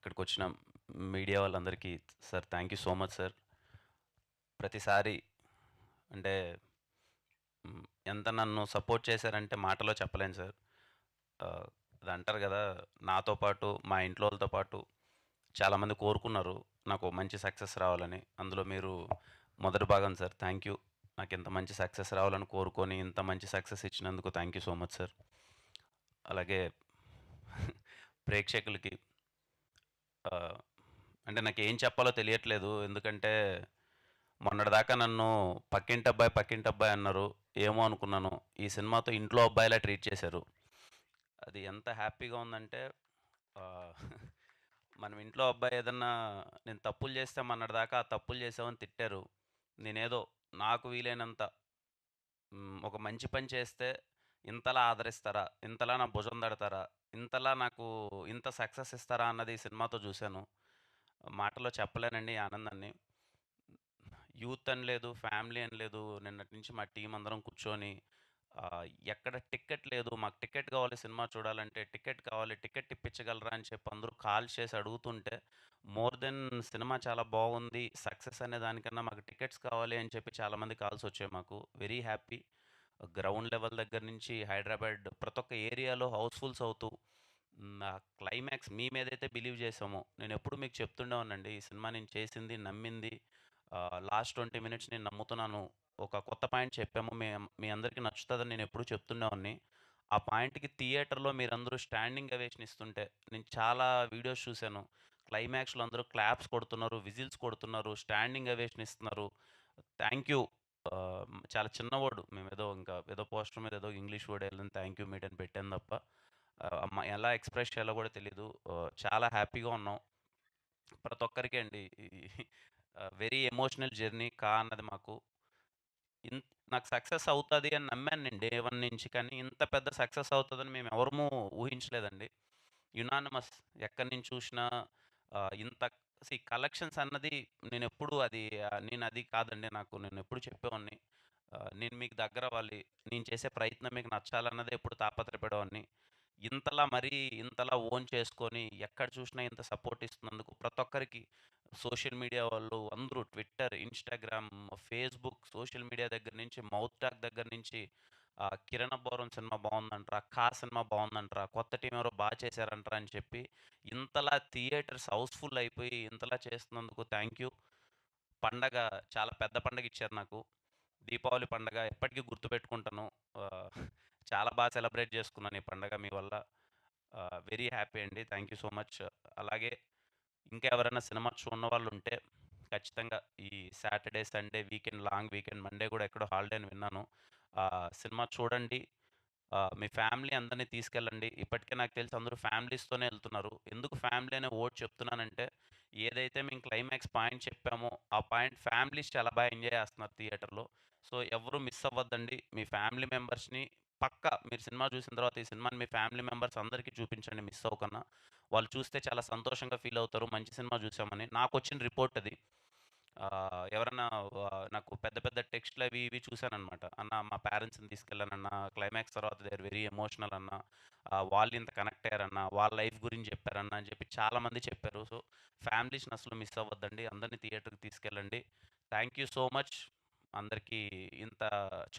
ఇక్కడికి వచ్చిన మీడియా వాళ్ళందరికీ sir thank you so much sir. ప్రతిసారి అంటే ఎంత నన్ను సపోర్ట్ చేశారంటే మాటలో చెప్పలేను సార్. అది అంటారు కదా నాతో పాటు మా ఇంట్లో వాళ్ళతో పాటు చాలామంది కోరుకున్నారు నాకు మంచి సక్సెస్ రావాలని. అందులో మీరు మొదటి భాగం సార్ థ్యాంక్ యూ. నాకు ఇంత మంచి సక్సెస్ రావాలని కోరుకొని ఇంత మంచి సక్సెస్ ఇచ్చినందుకు thank you so much sir. అలాగే ప్రేక్షకులకి అంటే నాకు ఏం చెప్పాలో తెలియట్లేదు. ఎందుకంటే మొన్నటిదాకా నన్ను పక్కింటి అబ్బాయి పక్కింటి అబ్బాయి అన్నారు. ఏమో అనుకున్నాను. ఈ సినిమాతో ఇంట్లో అబ్బాయిలా ట్రీట్ చేశారు. అది ఎంత హ్యాపీగా ఉందంటే మనం ఇంట్లో అబ్బాయి ఏదన్నా నేను తప్పులు చేస్తే మొన్నటిదాకా ఆ తప్పులు చేసామని తిట్టారు. నేనేదో నాకు వీలైనంత ఒక మంచి పని చేస్తే ఇంతలా ఆదరిస్తారా? ఇంతలా నా భుజం దడతారా ఇంతలా నాకు ఇంత సక్సెస్ ఇస్తారా? అన్నది సినిమాతో చూశాను. మాటలో చెప్పలేనండి ఈ ఆనందాన్ని. యూత్ అని లేదు ఫ్యామిలీ అని లేదు నిన్నటి నుంచి మా టీం అందరం కూర్చొని ఎక్కడ టికెట్ లేదు మాకు టికెట్ కావాలి సినిమా చూడాలంటే టికెట్ కావాలి టికెట్ ఇప్పించగలరా అని చెప్పి అందరూ కాల్ చేసి అడుగుతుంటే మోర్ దెన్ సినిమా చాలా బాగుంది సక్సెస్ అనే దానికన్నా మాకు టికెట్స్ కావాలి అని చెప్పి చాలామంది కాల్స్ వచ్చాయి మాకు. Very happy. గ్రౌండ్ లెవెల్ దగ్గర నుంచి హైదరాబాద్ ప్రతి ఒక్క ఏరియాలో హౌస్ఫుల్స్ అవుతూ నా క్లైమాక్స్ మీ మీదైతే బిలీవ్ చేసామో నేను ఎప్పుడు మీకు చెప్తుండేవానండి ఈ సినిమా నేను చేసింది నమ్మింది లాస్ట్ ట్వంటీ మినిట్స్ నేను నమ్ముతున్నాను ఒక కొత్త పాయింట్ చెప్పాము మీ మీ అందరికీ నచ్చుతుందని నేను ఎప్పుడు చెప్తుండేవాడిని ఆ పాయింట్కి థియేటర్లో మీరందరూ స్టాండింగ్ అవేషన్ ఇస్తుంటే నేను చాలా వీడియోస్ చూశాను క్లైమాక్స్లో అందరూ క్లాప్స్ కొడుతున్నారు విజిల్స్ కొడుతున్నారు స్టాండింగ్ అవేషన్ ఇస్తున్నారు థ్యాంక్ యూ చాలా చిన్నవాడు మేము ఏదో ఇంకా ఏదో పోస్టర్ మీద ఏదో ఇంగ్లీష్ వర్డ్ వెళ్ళిన థ్యాంక్ యూ మీట్ అని పెట్టాను తప్ప అమ్మ ఎలా ఎక్స్ప్రెస్ చేయాలో కూడా తెలీదు. చాలా హ్యాపీగా ఉన్నాం. ప్రతి ఒక్కరికి అండి వెరీ ఎమోషనల్ జర్నీ కా అన్నది మాకు. ఇన్ నాకు సక్సెస్ అవుతుంది అని నమ్మాను నేను డే వన్ నుంచి కానీ ఇంత పెద్ద సక్సెస్ అవుతుందని మేము ఎవరూ ఊహించలేదండి. యునానిమస్ ఎక్కడి నుంచి చూసినా ఇంత సి కలెక్షన్స్ అన్నది నేను ఎప్పుడు అది నేను అది కాదండి నాకు. నేను ఎప్పుడు చెప్పేవాడిని నేను మీకు దగ్గర అవ్వాలి. నేను చేసే ప్రయత్నం మీకు నచ్చాలన్నదే ఎప్పుడు తాపత్రపడేవాడిని ఇంతలా మరీ ఇంతలా ఓన్ చేసుకొని ఎక్కడ చూసినా ఇంత సపోర్ట్ ఇస్తున్నందుకు ప్రతి ఒక్కరికి సోషల్ మీడియా వాళ్ళు అందరూ Twitter Instagram Facebook social media దగ్గర నుంచి మౌత్ టాక్ దగ్గర నుంచి కిరణ బోరం సినిమా బాగుందంటారా కా సినిమా బాగుందంటారా కొత్త టీం ఎవరో బాగా చేశారంటారా అని చెప్పి ఇంతలా థియేటర్స్ హౌస్ఫుల్ అయిపోయి ఇంతలా చేస్తున్నందుకు థ్యాంక్ యూ. పండగ చాలా పెద్ద పండగ ఇచ్చారు నాకు. దీపావళి పండగ ఎప్పటికీ గుర్తుపెట్టుకుంటాను. చాలా బాగా సెలబ్రేట్ చేసుకున్నాను ఈ పండగ మీ వల్ల. వెరీ హ్యాపీ అండి. Thank you so much. అలాగే ఇంకా ఎవరైనా సినిమా చూడని వాళ్ళు ఉంటే ఖచ్చితంగా ఈ Saturday Sunday weekend long weekend Monday కూడా ఎక్కడో హాలిడే అని విన్నాను. సినిమా చూడండి. మీ ఫ్యామిలీ అందరినీ తీసుకెళ్ళండి. ఇప్పటికే నాకు తెలిసి అందరూ ఫ్యామిలీస్తోనే వెళ్తున్నారు ఎందుకు ఫ్యామిలీ అనే ఓట్ చెప్తున్నానంటే ఏదైతే మేము క్లైమాక్స్ పాయింట్ చెప్పామో ఆ పాయింట్ ఫ్యామిలీస్ చాలా బాగా ఎంజాయ్ చేస్తున్నారు థియేటర్లో. సో ఎవరు మిస్ అవ్వద్దండి. మీ ఫ్యామిలీ మెంబర్స్ని పక్కా మీరు సినిమా చూసిన తర్వాత ఈ సినిమాని మీ ఫ్యామిలీ మెంబర్స్ అందరికీ చూపించండి మిస్ అవ్వకన్నా. వాళ్ళు చూస్తే చాలా సంతోషంగా ఫీల్ అవుతారు. మంచి సినిమా చూసామని. నాకు వచ్చిన రిపోర్ట్ అది. ఎవరన్నా నాకు పెద్ద పెద్ద టెక్స్ట్లు అవి ఇవి చూశానమాట అన్న మా పేరెంట్స్ని తీసుకెళ్ళానన్న క్లైమాక్స్ తర్వాత దే ఆర్ వెరీ ఎమోషనల్ అన్న వాళ్ళు ఇంత కనెక్ట్ అయ్యారన్న వాళ్ళ లైఫ్ గురించి చెప్పారన్న అని చెప్పి చాలామంది చెప్పారు. సో ఫ్యామిలీస్ని అసలు మిస్ అవ్వద్దండి. అందరినీ థియేటర్కి తీసుకెళ్ళండి. Thank you so much. అందరికీ ఇంత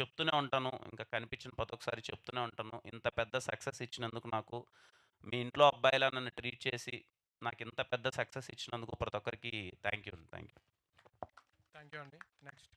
చెప్తూనే ఉంటాను. ఇంకా కనిపించిన ప్రతి ఒక్కసారి చెప్తూనే ఉంటాను. ఇంత పెద్ద సక్సెస్ ఇచ్చినందుకు నాకు మీ ఇంట్లో అబ్బాయిలా నన్ను ట్రీట్ చేసి నాకు ఇంత పెద్ద సక్సెస్ ఇచ్చినందుకు ప్రతి ఒక్కరికి thank you thank you. Thank you అండి. నెక్స్ట్